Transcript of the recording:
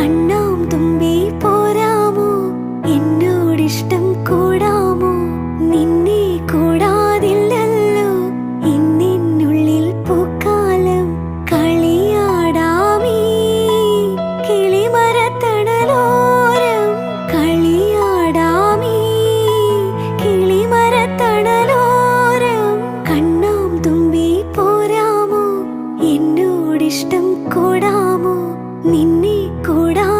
കണ്ണാം തുമ്പി പോരാമോ? എന്നോടിഷ്ടം കൂടാമോ కూడా